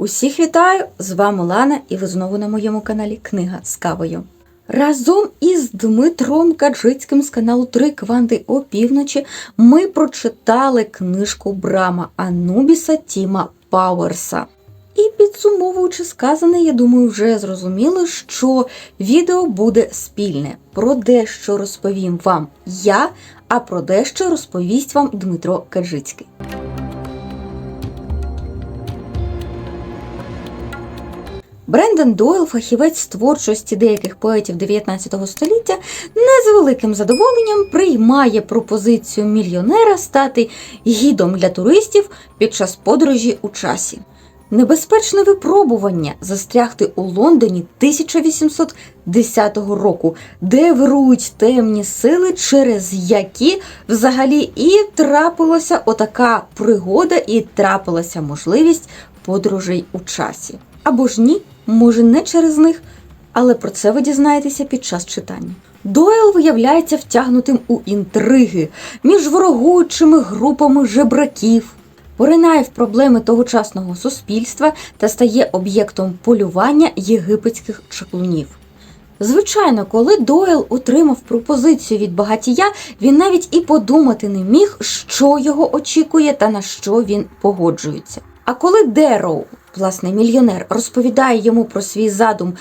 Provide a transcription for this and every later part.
Усіх вітаю! З вами Лана, і ви знову на моєму каналі Книга з кавою. Разом із Дмитром Каджицьким з каналу Три Кванти опівночі ми прочитали книжку Брама Анубіса Тіма Пауерса. І підсумовуючи сказане, я думаю, вже зрозуміли, що відео буде спільне. Про дещо розповім вам я, а про дещо розповість вам Дмитро Каджицький. Брендон Дойл, фахівець творчості деяких поетів 19 століття, не з великим задоволенням приймає пропозицію мільйонера стати гідом для туристів під час подорожі у часі. Небезпечне випробування застрягти у Лондоні 1810 року, де вирують темні сили, через які взагалі і трапилася отака пригода, і трапилася можливість подорожей у часі. Або ж ні, може не через них, але про це ви дізнаєтеся під час читання. Дойл виявляється втягнутим у інтриги між ворогуючими групами жебраків, поринає в проблеми тогочасного суспільства та стає об'єктом полювання єгипетських чаклунів. Звичайно, коли Дойл отримав пропозицію від багатія, він навіть і подумати не міг, що його очікує та на що він погоджується. А коли Дероу, власне, мільйонер, розповідає йому про свій задум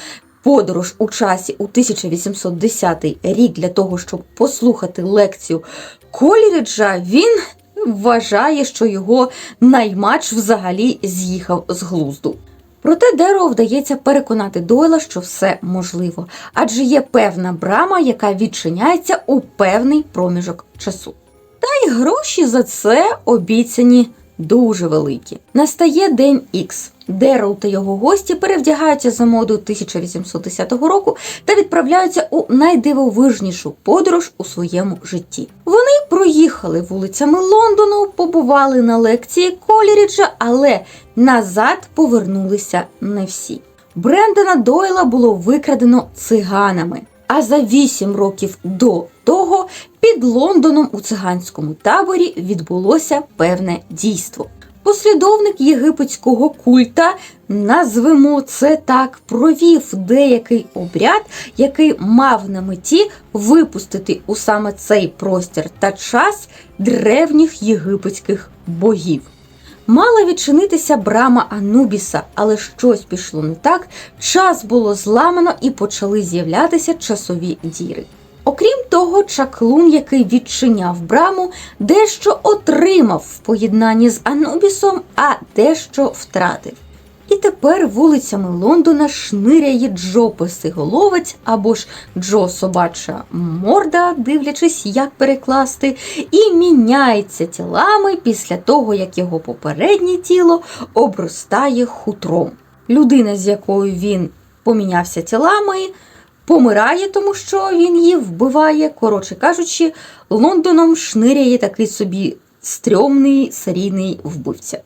подорож у часі у 1810 рік для того, щоб послухати лекцію Коліріджа, він вважає, що його наймач взагалі з'їхав з глузду. Проте Деро вдається переконати Дойла, що все можливо, адже є певна брама, яка відчиняється у певний проміжок часу. Та й гроші за це обіцяні дуже великі. Настає день Ікс. Дерл та його гості перевдягаються за моду 1810 року та відправляються у найдивовижнішу подорож у своєму житті. Вони проїхали вулицями Лондону, побували на лекції Коліріджа, але назад повернулися не всі. Брендона Дойла було викрадено циганами. А за вісім років до того під Лондоном у циганському таборі відбулося певне дійство. Послідовник єгипетського культа, назвемо це так, провів деякий обряд, який мав на меті випустити у саме цей простір та час древніх єгипетських богів. Мала відчинитися брама Анубіса, але щось пішло не так. Час було зламано і почали з'являтися часові діри. Окрім того, чаклун, який відчиняв браму, дещо отримав в поєднанні з Анубісом, а дещо втратив. І тепер вулицями Лондона шниряє Джо Песиголовець або ж Джо Собача морда, дивлячись, як перекласти, і міняється тілами після того, як його попереднє тіло обростає хутром. Людина, з якою він помінявся тілами, помирає, тому що він її вбиває. Коротше кажучи, Лондоном шниряє такий собі стрьомний серійний вбивця.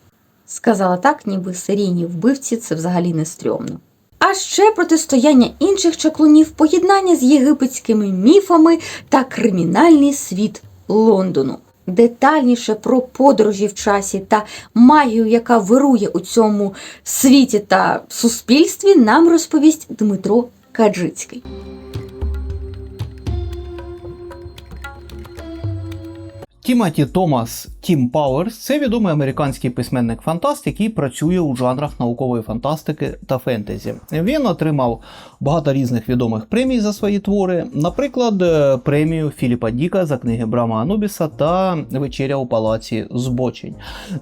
Сказала так, ніби серійні вбивці це взагалі не стрьомно. А ще протистояння інших чаклунів, поєднання з єгипетськими міфами та кримінальний світ Лондону. Детальніше про подорожі в часі та магію, яка вирує у цьому світі та суспільстві, нам розповість Дмитро Каджицький. Тімоті Томас Тім Пауерс це відомий американський письменник-фантаст, який працює у жанрах наукової фантастики та фентезі. Він отримав багато різних відомих премій за свої твори, наприклад, е, премію Філіпа Діка за книги Брама Анубіса та Вечеря у палаці збочень.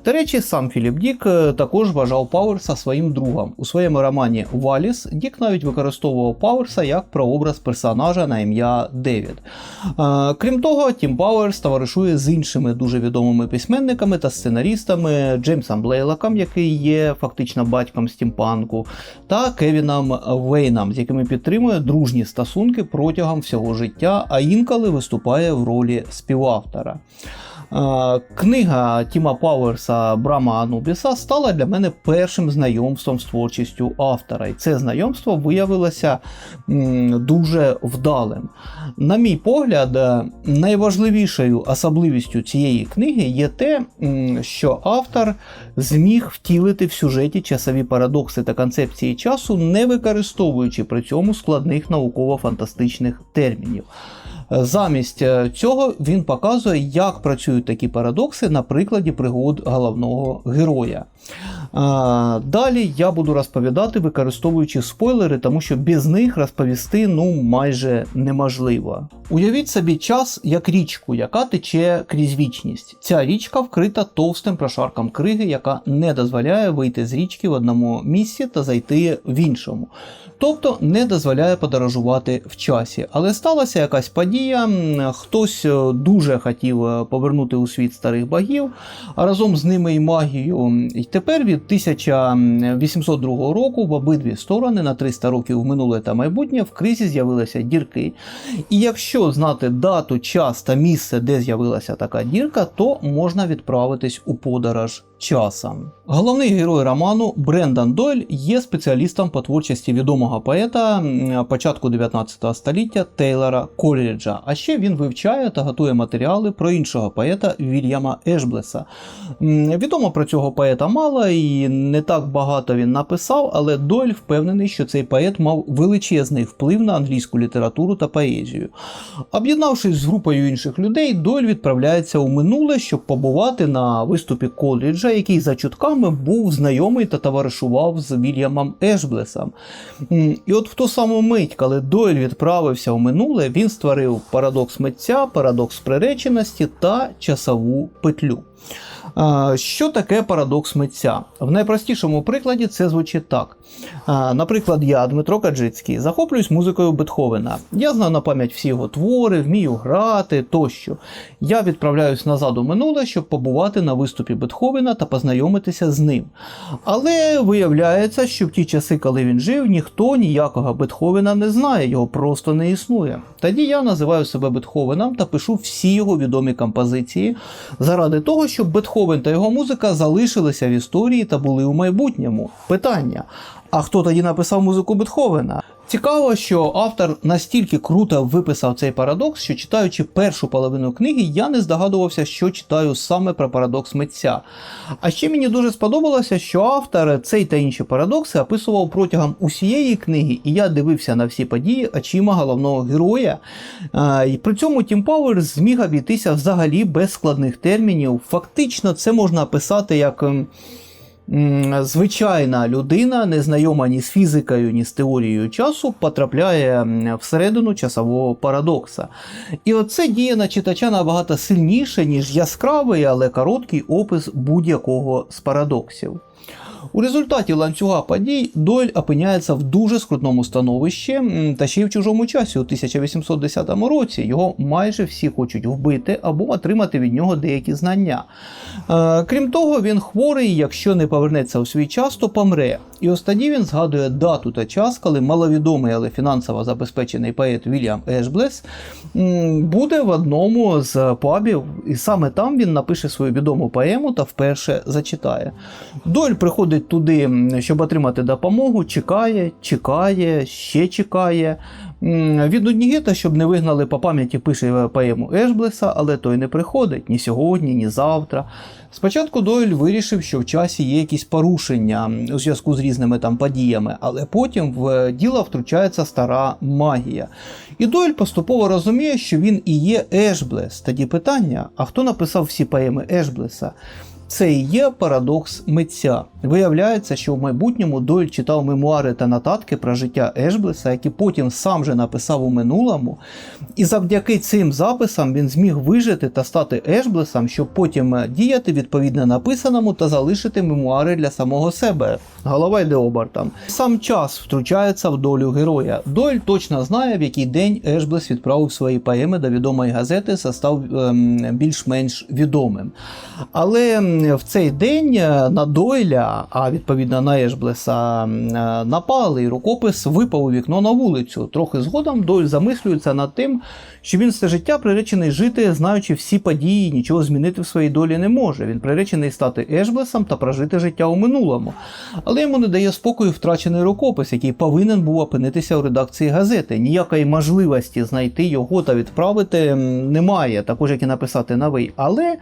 До речі, сам Філіп Дік е, також вважав Пауерса своїм другом. У своєму романі Валіс Дік навіть використовував Пауерса як прообраз персонажа на ім'я Девід. Е, Крім того, Тім Пауерс товаришує з іншими дуже відомими письменниками та сценарістами Джеймсом Блейлаком, який є фактично батьком стімпанку, та Кевіном Вейном, з якими підтримує дружні стосунки протягом всього життя, а інколи виступає в ролі співавтора. Е, Книга Тіма Пауерса Брама Анубіса стала для мене першим знайомством з творчістю автора, і це знайомство виявилося дуже вдалим. На мій погляд, е, найважливішою особливістю цієї книги є те, що автор зміг втілити в сюжеті часові парадокси та концепції часу, не використовуючи при цьому складних науково-фантастичних термінів. Замість е, цього він показує, як працюють такі парадокси на прикладі пригод головного героя. Далі я буду розповідати, використовуючи спойлери, тому що без них розповісти ну майже неможливо. Уявіть собі час як річку, яка тече крізь вічність. Ця річка вкрита товстим прошарком криги, яка не дозволяє вийти з річки в одному місці та зайти в іншому. Тобто не дозволяє подорожувати в часі. Але сталася якась подія, хтось е, дуже хотів е, повернути у світ старих богів, а разом з ними і магію. І тепер від 1802 року в обидві сторони на 300 років в минуле та майбутнє в кризі з'явилися дірки. І якщо знати дату, час та місце, де з'явилася така дірка, то можна відправитись у подорож часом. Головний герой роману Брендан Дойль є спеціалістом по творчості відомого поета початку 19 століття Тейлора Коліджа. А ще він вивчає та готує матеріали про іншого поета Вільяма Ешблеса. Відомо про цього поета мало і не так багато він написав, але Дойль впевнений, що цей поет мав величезний вплив на англійську літературу та поезію. Об'єднавшись з групою інших людей, Дойль відправляється у минуле, щоб побувати на виступі Коліджа, який за чутками був знайомий та товаришував з Вільямом Ешблесом. І от в ту саму мить, коли Дойль відправився у минуле, він створив парадокс митця, парадокс приреченості та часову петлю. Що таке парадокс митця? В найпростішому прикладі це звучить так. Наприклад, я, Дмитро Каджицький, захоплююсь музикою Бетховена. Я знаю на пам'ять всі його твори, вмію грати тощо. Я відправляюсь назад у минуле, щоб побувати на виступі Бетховена та познайомитися з ним. Але виявляється, що в ті часи, коли він жив, ніхто ніякого Бетховена не знає, його просто не існує. Тоді я називаю себе Бетховеном та пишу всі його відомі композиції заради того, щоб Бетховен та його музика залишилися в історії та були у майбутньому. Питання: а хто тоді написав музику Бетховена? Цікаво, що автор настільки круто виписав цей парадокс, що читаючи першу половину книги, я не здогадувався, що читаю саме про парадокс митця. А ще мені дуже сподобалося, що автор цей та інші парадокси описував протягом усієї книги, і я дивився на всі події очима головного героя. І при цьому Тім Пауер зміг обійтися взагалі без складних термінів. Фактично, це можна описати як. Звичайна людина, незнайома ні з фізикою, ні з теорією часу, потрапляє всередину часового парадокса. І оце діє на читача набагато сильніше, ніж яскравий, але короткий опис будь-якого з парадоксів. У результаті ланцюга подій Дойль опиняється в дуже скрутному становищі, та ще й в чужому часі у 1810 році його майже всі хочуть вбити або отримати від нього деякі знання. Е, крім того, він хворий, якщо не повернеться у свій час, то помре. І тоді він згадує дату та час, коли маловідомий, але фінансово забезпечений поет Вільям Ешблес буде в одному з пабів, і саме там він напише свою відому поему та вперше зачитає. Дойль приходить туди, щоб отримати допомогу, чекає, чекає, ще чекає. Від Нуднігета, щоб не вигнали по пам'яті, пише поему Ешблеса, але той не приходить ні сьогодні, ні завтра. Спочатку Дойль вирішив, що в часі є якісь порушення у зв'язку з різними там подіями, але потім в діло втручається стара магія. І Дойль поступово розуміє, що він і є Ешблес. Тоді питання: а хто написав всі поеми Ешблеса? Це і є парадокс митця. Виявляється, що в майбутньому Дойль читав мемуари та нотатки про життя Ешблеса, які потім сам же написав у минулому. І завдяки цим записам він зміг вижити та стати Ешблесом, щоб потім е, діяти відповідно написаному та залишити мемуари для самого себе. Голова йде обертом. Сам час втручається в долю героя. Дойль точно знає, в який день Ешблес відправив свої поеми до відомої газети та став ем, більш-менш відомим. Але в цей день е, на Дойля, а відповідно на Ешблеса, е, напали, і рукопис випав у вікно на вулицю. Трохи згодом Дойль замислюється над тим, що він все життя приречений жити, знаючи всі події, нічого змінити в своїй долі не може. Він приречений стати Ешблесом та прожити життя у минулому. Але йому не дає спокою втрачений рукопис, який повинен був опинитися у редакції газети. Ніякої можливості знайти його та відправити немає, також як і написати новий. Але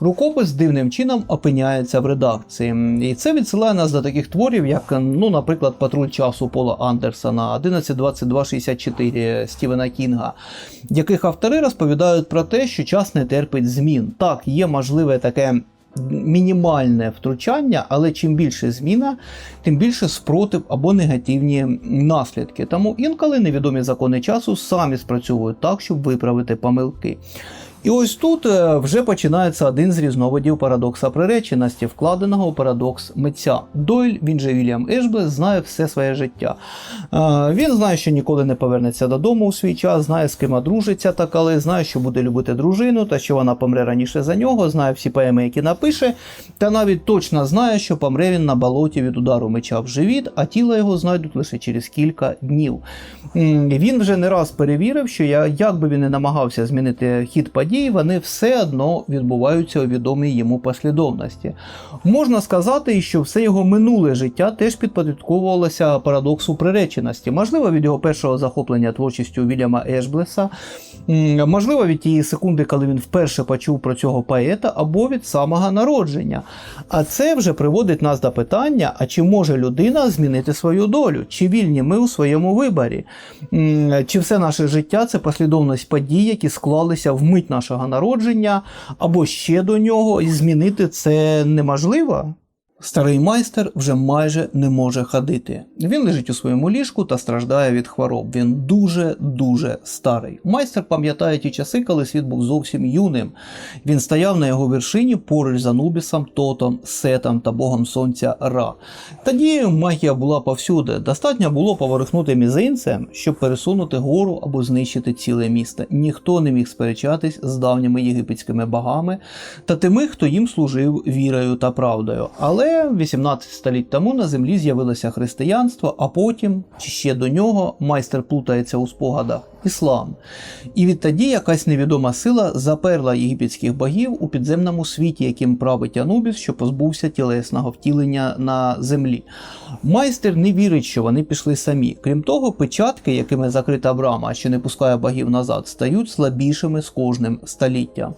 рукопис дивним чином опиняється в редакції. І це відсилає нас до таких творів, як, ну, наприклад, Патруль часу Пола Андерсона, 11.22.64 Стівена Кінга, яких автори розповідають про те, що час не терпить змін. Так, є можливе таке. Мінімальне втручання, але чим більше зміна, тим більше спротив або негативні наслідки. Тому інколи невідомі закони часу самі спрацьовують так, щоб виправити помилки. І ось тут е, вже починається один з різновидів парадокса приреченості, вкладеного у парадокс митця. Дойль, він же Вільям Ешблес, знає все своє життя. Е, Він знає, що ніколи не повернеться додому у свій час, знає, з ким одружиться та коли, знає, що буде любити дружину, та що вона помре раніше за нього, знає всі поеми, які напише, та навіть точно знає, що помре він на болоті від удару меча в живіт, а тіло його знайдуть лише через кілька днів. Він вже не раз перевірив, що як би він не намагався змінити хід подій, вони все одно відбуваються у відомій йому послідовності. Можна сказати, що все його минуле життя теж підпорядковувалося парадоксу приреченості. Можливо, від його першого захоплення творчістю Вільяма Ешблеса, можливо, від тієї секунди, коли він вперше почув про цього поета, або від самого народження. А це вже приводить нас до питання: а чи може людина змінити свою долю? Чи вільні ми у своєму виборі? Чи все наше життя це послідовність подій, які склалися в мить нашого народження, або ще до нього, і змінити це неможливо? Старий майстер вже майже не може ходити. Він лежить у своєму ліжку та страждає від хвороб. Він дуже-дуже старий. Майстер пам'ятає ті часи, коли світ був зовсім юним. Він стояв на його вершині поруч з Анубісом, Тотом, Сетом та богом сонця Ра. Тоді магія була повсюди. Достатньо було поворухнути мізинцем, щоб пересунути гору або знищити ціле місто. Ніхто не міг сперечатись з давніми єгипетськими богами та тими, хто їм служив вірою та правдою. Але 18 століть тому на землі з'явилося християнство, а потім, чи ще до нього, майстер плутається у спогадах. Іслам. І відтоді якась невідома сила заперла єгипетських богів у підземному світі, яким править Анубіс, що позбувся тілесного втілення на землі. Майстер не вірить, що вони пішли самі. Крім того, печатки, якими закрита брама, що не пускає богів назад, стають слабішими з кожним століттям.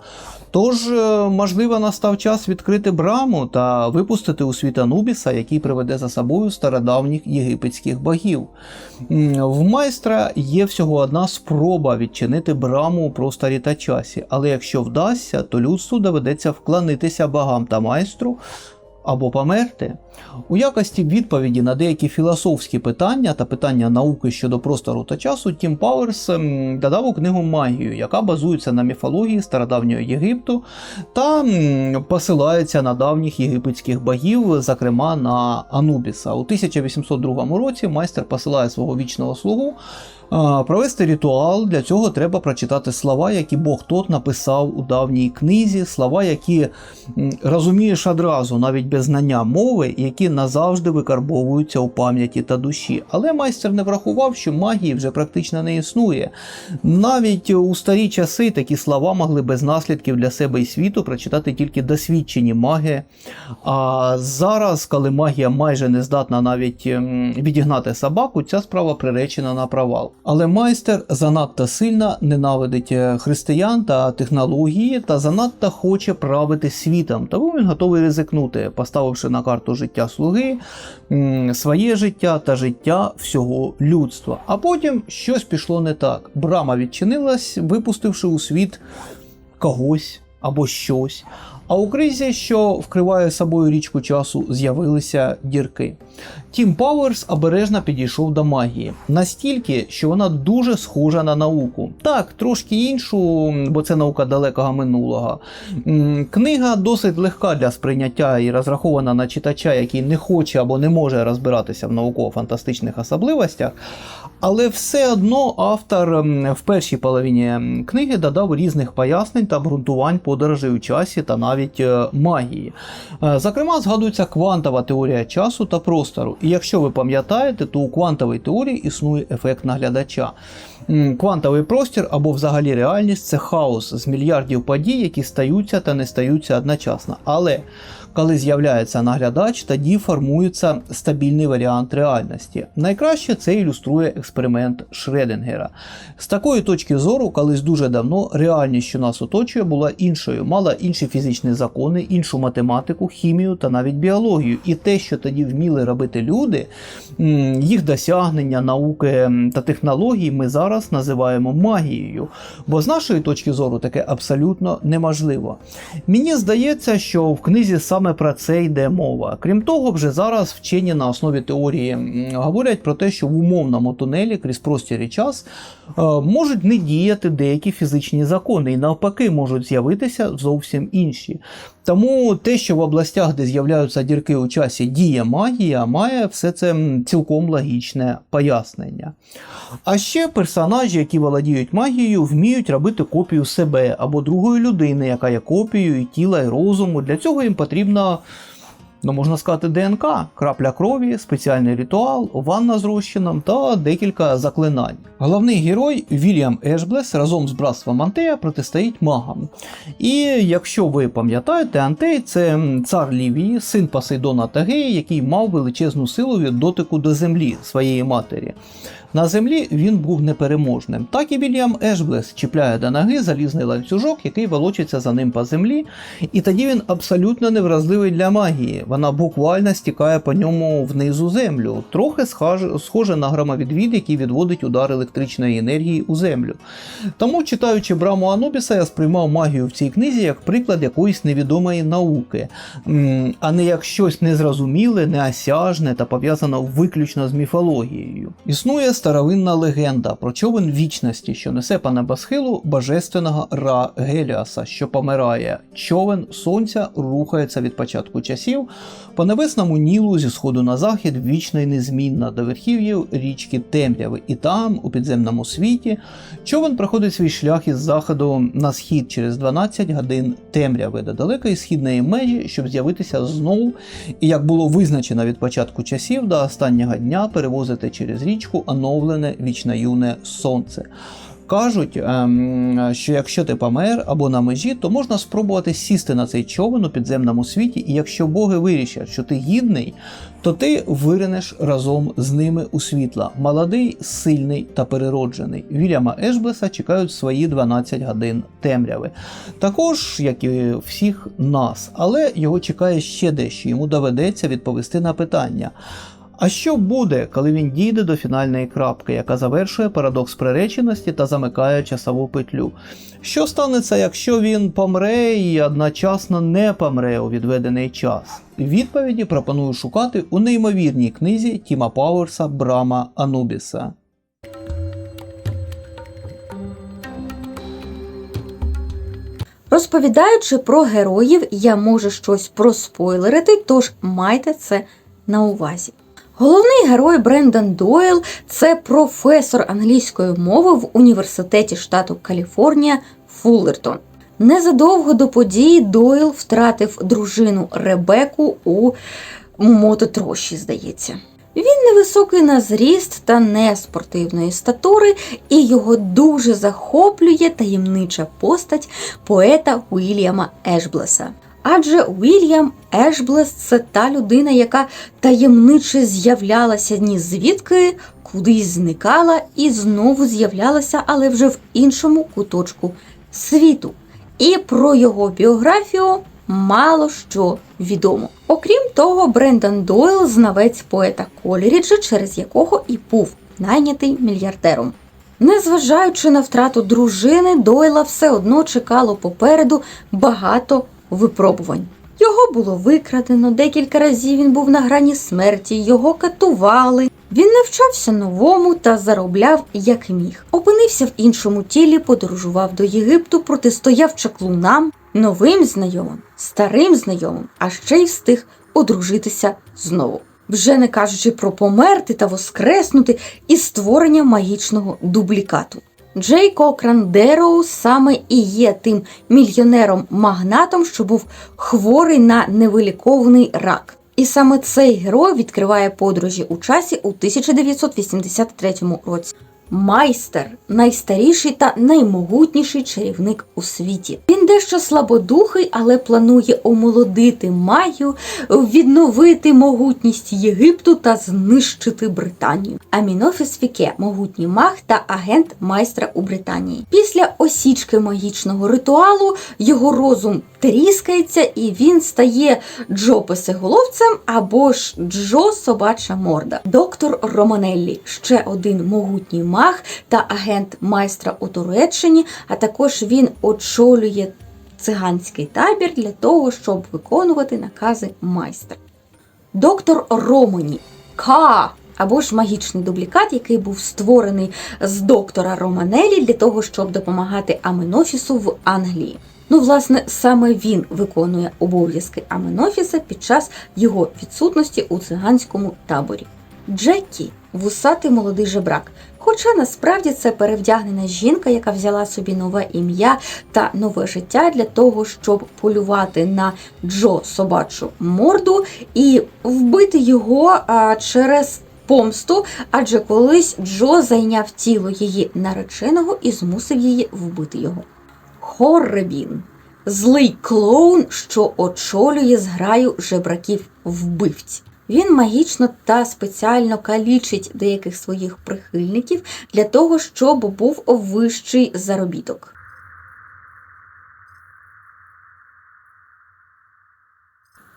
Тож, е, можливо, настав час відкрити браму та випустити у світ Анубіса, який приведе за собою стародавніх єгипетських богів. В майстра є всього одна спроба відчинити браму у просторі та часі, але якщо вдасться, то людству доведеться вклонитися богам та майстру або померти. У якості відповіді на деякі філософські питання та питання науки щодо простору та часу, Тім Пауерс ем, додав у книгу магію, яка базується на міфології стародавнього Єгипту та посилається на давніх єгипетських богів, зокрема на Анубіса. У 1802 році майстер посилає свого вічного слугу. Провести ритуал для цього треба прочитати слова, які Бог тот написав у давній книзі, слова, які розумієш одразу, навіть без знання мови, які назавжди викарбовуються у пам'яті та душі. Але майстер не врахував, що магії вже практично не існує. Навіть у старі часи такі слова могли без наслідків для себе і світу прочитати тільки досвідчені маги. А зараз, коли магія майже не здатна навіть відігнати собаку, ця справа приречена на провал. Але майстер занадто сильно ненавидить е, християн та технології, та занадто хоче правити світом. Тому він готовий ризикнути, поставивши на карту життя слуги, своє життя та життя всього людства. А потім щось пішло не так. Брама відчинилась, випустивши у світ когось або щось. А у кризі, що вкриває собою річку часу, з'явилися дірки. Тім Пауерс обережно підійшов до магії, настільки, що вона дуже схожа на науку. Так, трошки іншу, бо це наука далекого минулого. Книга досить легка для сприйняття і розрахована на читача, який не хоче або не може розбиратися в науково-фантастичних особливостях. Але все одно автор в першій половині книги додав різних пояснень та обґрунтувань подорожей у часі та навіть навіть е, магії. Е, Зокрема, згадується квантова теорія часу та простору. І якщо ви пам'ятаєте, то у квантовій теорії існує ефект наглядача. Квантовий простір або взагалі реальність це хаос з мільярдів подій, які стаються та не стаються одночасно. Але коли з'являється наглядач, тоді формується стабільний варіант реальності. Найкраще це ілюструє експеримент Шредингера. З такої точки зору, колись дуже давно реальність, що нас оточує, була іншою, мала інші фізичні закони, іншу математику, хімію та навіть біологію. І те, що тоді вміли робити люди, їх досягнення, науки та технології ми зараз називаємо магією. Бо з нашої точки зору таке абсолютно неможливо. Мені здається, що в книзі саме про це йде мова. Крім того, вже зараз вчені на основі теорії говорять про те, що в умовному тунелі крізь простір і час е, можуть не діяти деякі фізичні закони, і навпаки можуть з'явитися зовсім інші. Тому те, що в областях, де з'являються дірки у часі, діє магія, має все це цілком логічне пояснення. А ще персонажі, які володіють магією, вміють робити копію себе або другої людини, яка є копією і тіла, і розуму. Для цього їм потрібна. Ну, можна сказати, ДНК, крапля крові, спеціальний ритуал, ванна з розчином та декілька заклинань. Головний герой Вільям Ешблес разом з братством Антея протистоїть магам. І якщо ви пам'ятаєте, Антей це цар Лівії, син Посейдона та Геї, який мав величезну силу від дотику до землі своєї матері. На землі він був непереможним. Так і Вільям Ешблес чіпляє до ноги залізний ланцюжок, який волочиться за ним по землі, і тоді він абсолютно невразливий для магії. Вона буквально стікає по ньому внизу землю, трохи схоже на громовідвід, який відводить удар електричної енергії у землю. Тому, читаючи Браму Анубіса, я сприймав магію в цій книзі як приклад якоїсь невідомої науки, а не як щось незрозуміле, неосяжне та пов'язане виключно з міфологією. Існує старовинна легенда про човен вічності, що несе по небосхилу божественного Ра Геліаса, що помирає. Човен сонця рухається від початку часів по небесному нілу зі сходу на захід вічно й незмінно до верхів'їв річки Темряви, і там, у підземному світі, човен проходить свій шлях із заходу на схід через 12 годин темряви до далекої східної межі, щоб з'явитися знову, і як було визначено від початку часів до останнього дня перевозити через річку оновлене вічно юне сонце. Кажуть, ем, що якщо ти помер або на межі, то можна спробувати сісти на цей човен у підземному світі, і якщо боги вирішать, що ти гідний, то ти виринеш разом з ними у світла. Молодий, сильний та перероджений. Вільяма Ешблеса чекають свої 12 годин темряви. Також, як і всіх нас, але його чекає ще дещо. Йому доведеться відповісти на питання. А що буде, коли він дійде до фінальної крапки, яка завершує парадокс приреченості та замикає часову петлю? Що станеться, якщо він помре і одночасно не помре у відведений час? Відповіді пропоную шукати у неймовірній книзі Тіма Пауерса Брама Анубіса. Розповідаючи про героїв, я можу щось проспойлерити, тож майте це на увазі. Головний герой Брендан Дойл це професор англійської мови в університеті штату Каліфорнія Фуллертон. Незадовго до події Дойл втратив дружину Ребеку у мототрощі, здається. Він невисокий на зріст та не спортивної статури, і його дуже захоплює таємнича постать поета Уільяма Ешблеса. Адже Уільям Ешблес це та людина, яка таємниче з'являлася ні звідки, кудись зникала і знову з'являлася, але вже в іншому куточку світу. І про його біографію мало що відомо. Окрім того, Брендан Дойл знавець поета Коліріджа, через якого і був найнятий мільярдером. Незважаючи на втрату дружини, Дойла все одно чекало попереду багато випробувань. Його було викрадено, декілька разів він був на грані смерті, його катували. Він навчався новому та заробляв як міг. Опинився в іншому тілі, подорожував до Єгипту, протистояв чаклунам, новим знайомим, старим знайомим, а ще й встиг одружитися знову. Вже не кажучи про померти та воскреснути із створення магічного дублікату. Джей Кокран саме і є тим мільйонером-магнатом, що був хворий на невиліковний рак. І саме цей герой відкриває подорожі у часі у 1983 році. Майстер найстаріший та наймогутніший чарівник у світі. Він дещо слабодухий, але планує омолодити Майю, відновити могутність Єгипту та знищити Британію. Амінофіс Фіке могутній маг та агент майстра у Британії. Після осічки магічного ритуалу його розум тріскається і він стає Джо Песеголовцем або ж Джо Собача Морда. Доктор Романеллі ще один могутній маг та агент майстра у Туреччині, а також він очолює циганський табір для того, щоб виконувати накази майстра. Доктор Романі К. Або ж магічний дублікат, який був створений з доктора Романелі для того, щоб допомагати Аменофісу в Англії. Ну, власне, саме він виконує обов'язки Аменофіса під час його відсутності у циганському таборі. Джекі вусатий молодий жебрак. Хоча насправді це перевдягнена жінка, яка взяла собі нове ім'я та нове життя для того, щоб полювати на Джо собачу морду і вбити його а, через помсту, адже колись Джо зайняв тіло її нареченого і змусив її вбити його. Хорребін злий клоун, що очолює зграю жебраків вбивць. Він магічно та спеціально калічить деяких своїх прихильників для того, щоб був вищий заробіток.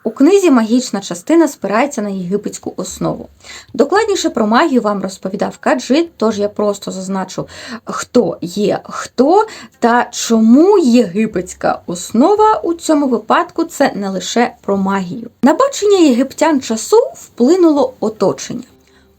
У книзі магічна частина спирається на єгипетську основу. Докладніше про магію вам розповідав Каджит, тож я просто зазначу, хто є хто та чому єгипетська основа у цьому випадку це не лише про магію. На бачення єгиптян часу вплинуло оточення.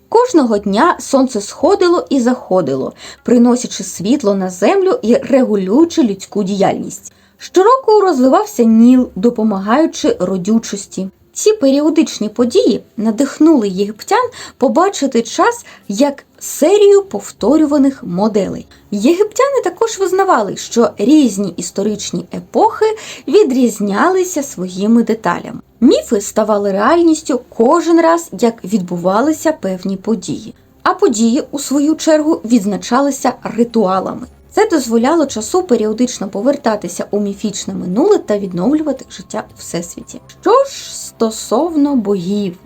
Кожного дня сонце сходило і заходило, приносячи світло на землю і регулюючи людську діяльність. Щороку розливався Ніл, допомагаючи родючості. Ці періодичні події надихнули єгиптян побачити час як серію повторюваних моделей. Єгиптяни також визнавали, що різні історичні епохи відрізнялися своїми деталями. Міфи ставали реальністю кожен раз, як відбувалися певні події. А події, у свою чергу, відзначалися ритуалами. Це дозволяло часу періодично повертатися у міфічне минуле та відновлювати життя у всесвіті. Що ж стосовно богів,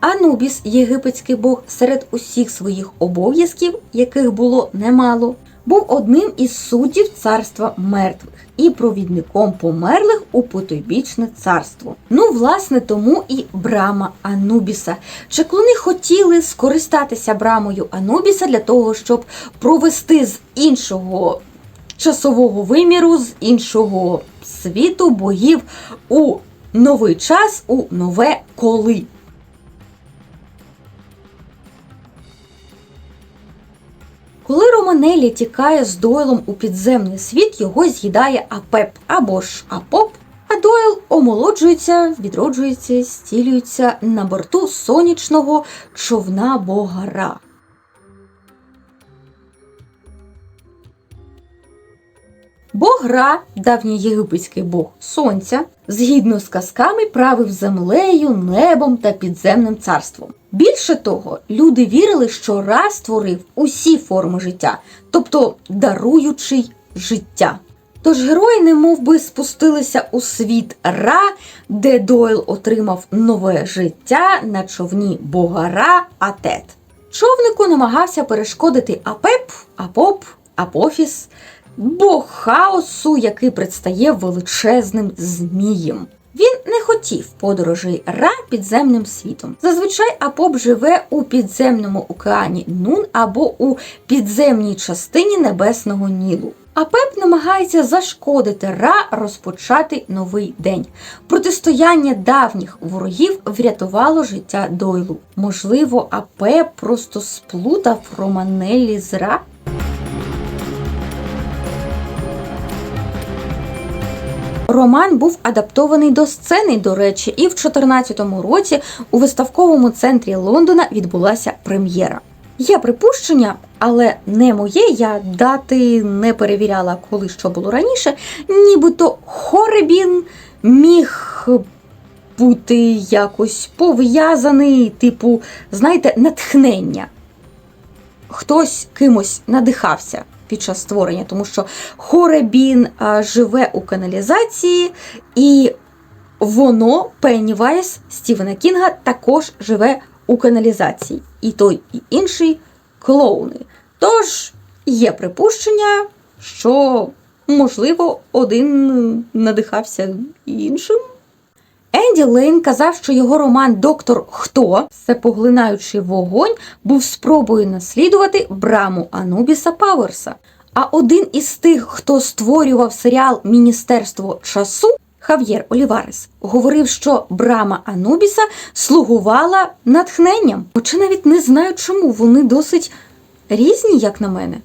Анубіс, єгипетський бог, серед усіх своїх обов'язків, яких було немало, був одним із суддів царства мертвих і провідником померлих у потойбічне царство. Ну, власне, тому і брама Анубіса. Чеклуни хотіли скористатися брамою Анубіса для того, щоб провести з іншого часового виміру, з іншого світу богів у новий час, у нове коли. Коли Романелі тікає з Дойлом у підземний світ, його з'їдає Апеп або ж Апоп, а Дойл омолоджується, відроджується, стілюється на борту сонячного човна бога Бог Ра, давній єгипетський бог сонця, згідно з казками правив землею, небом та підземним царством. Більше того, люди вірили, що Ра створив усі форми життя, тобто даруючий життя. Тож герої немов би спустилися у світ Ра, де Дойл отримав нове життя на човні бога Ра Атет. Човнику намагався перешкодити Апеп, Апоп, Апофіс, бог хаосу, який предстає величезним змієм. Він не хотів подорожей Ра підземним світом. Зазвичай Апоп живе у підземному океані Нун або у підземній частині небесного Нілу. Апеп намагається зашкодити Ра розпочати новий день. Протистояння давніх ворогів врятувало життя Дойлу. Можливо, Апеп просто сплутав Романеллі з Ра? Роман був адаптований до сцени, до речі, і в 2014 році у виставковому центрі Лондона відбулася прем'єра. Є припущення, але не моє. Я дати не перевіряла, коли що було раніше. Нібито Хоребін міг бути якось пов'язаний, типу, знаєте, натхнення. Хтось кимось надихався під час створення, тому що Хоребін живе у каналізації, і воно, Пеннівайс Стівена Кінга, також живе у каналізації. І той, і інший клоуни. Тож є припущення, що, можливо, один надихався іншим. Енді Лейн казав, що його роман Доктор Хто, всепоглинаючий вогонь, був спробою наслідувати браму Анубіса Пауерса. А один із тих, хто створював серіал Міністерство часу, Хав'єр Оліварес, говорив, що брама Анубіса слугувала натхненням. Хоча навіть не знаю, чому вони досить різні, як на мене.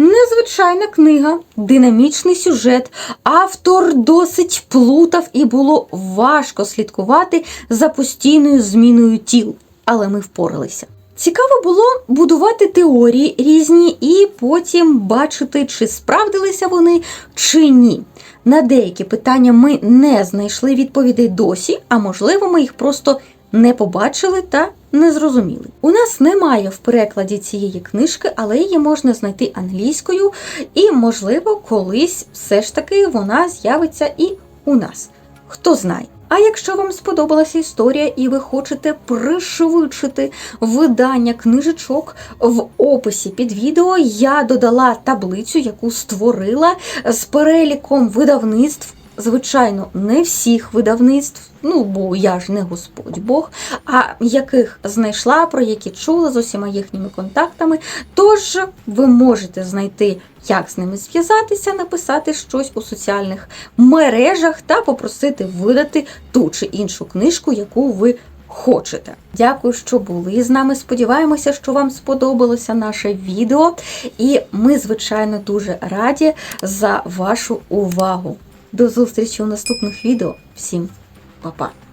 Незвичайна книга, динамічний сюжет. Автор досить плутав і було важко слідкувати за постійною зміною тіл, але ми впоралися. Цікаво було будувати теорії різні і потім бачити, чи справдилися вони чи ні. На деякі питання ми не знайшли відповідей досі, а можливо, ми їх просто не побачили та не зрозуміли. У нас немає в перекладі цієї книжки, але її можна знайти англійською, і, можливо, колись все ж таки вона з'явиться і у нас. Хто знає. А якщо вам сподобалася історія і ви хочете пришвидшити видання книжечок в описі під відео, я додала таблицю, яку створила з переліком видавництв. Звичайно, не всіх видавництв, ну бо я ж не Господь Бог, а яких знайшла, про які чула з усіма їхніми контактами. Тож ви можете знайти, як з ними зв'язатися, написати щось у соціальних мережах та попросити видати ту чи іншу книжку, яку ви хочете. Дякую, що були з нами. Сподіваємося, що вам сподобалося наше відео, і ми, звичайно, дуже раді за вашу увагу. До зустрічі у наступних відео. Всім па-па!